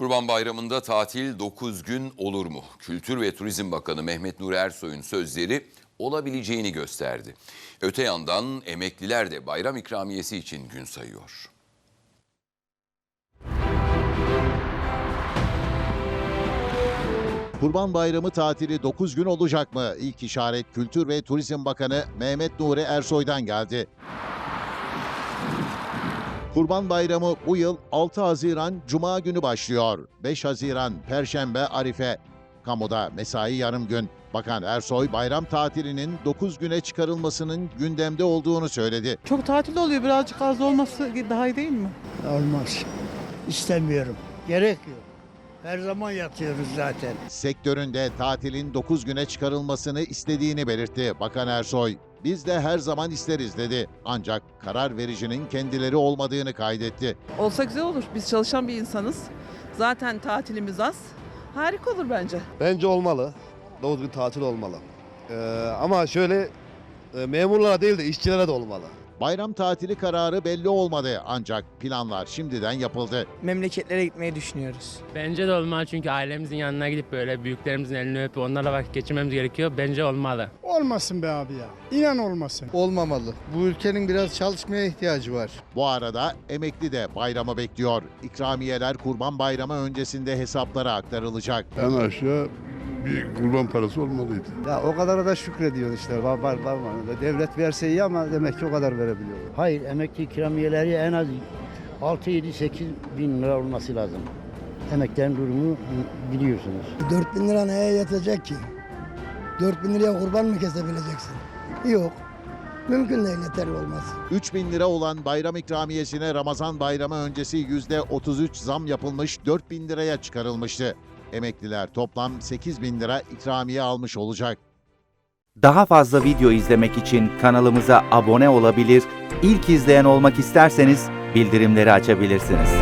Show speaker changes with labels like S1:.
S1: Kurban Bayramı'nda tatil 9 gün olur mu? Kültür ve Turizm Bakanı Mehmet Nuri Ersoy'un sözleri olabileceğini gösterdi. Öte yandan emekliler de bayram ikramiyesi için gün sayıyor.
S2: Kurban Bayramı tatili 9 gün olacak mı? İlk işaret Kültür ve Turizm Bakanı Mehmet Nuri Ersoy'dan geldi. Kurban Bayramı bu yıl 6 Haziran Cuma günü başlıyor. 5 Haziran Perşembe Arife. Kamuda mesai yarım gün. Bakan Ersoy bayram tatilinin 9 güne çıkarılmasının gündemde olduğunu söyledi.
S3: Çok tatil oluyor birazcık az olması daha iyi değil mi?
S4: Olmaz. İstemiyorum. Gerek yok. Her zaman yatıyoruz zaten.
S2: Sektöründe tatilin 9 güne çıkarılmasını istediğini belirtti Bakan Ersoy. Biz de her zaman isteriz dedi. Ancak karar vericinin kendileri olmadığını kaydetti.
S3: Olsa güzel olur. Biz çalışan bir insanız. Zaten tatilimiz az. Harika olur bence.
S5: Bence olmalı. 9 gün tatil olmalı. Ee, ama şöyle e, memurlara değil de işçilere de olmalı.
S2: Bayram tatili kararı belli olmadı ancak planlar şimdiden yapıldı.
S6: memleketlere gitmeyi düşünüyoruz.
S7: Bence de olmalı çünkü ailemizin yanına gidip böyle büyüklerimizin elini öpüp onlarla vakit geçirmemiz gerekiyor. Bence olmalı.
S8: Olmasın be abi ya. İnan olmasın.
S5: Olmamalı. Bu ülkenin biraz çalışmaya ihtiyacı var.
S2: Bu arada emekli de bayramı bekliyor. İkramiyeler Kurban Bayramı öncesinde hesaplara aktarılacak.
S9: En aşağı bir kurban parası olmalıydı.
S5: Ya o kadar da şükrediyor işte. Var, var, var, var. Devlet verse iyi ama demek ki o kadar verebiliyor.
S4: Hayır emekli ikramiyeleri en az 6 7 8 bin lira olması lazım. Emeklerin durumu biliyorsunuz.
S10: 4 bin lira neye yetecek ki? 4 bin liraya kurban mı kesebileceksin? Yok. Mümkün değil yeterli olmaz.
S2: 3000 lira olan bayram ikramiyesine Ramazan bayramı öncesi %33 zam yapılmış 4000 liraya çıkarılmıştı. Emekliler toplam 8000 lira ikramiye almış olacak.
S11: Daha fazla video izlemek için kanalımıza abone olabilir, ilk izleyen olmak isterseniz bildirimleri açabilirsiniz.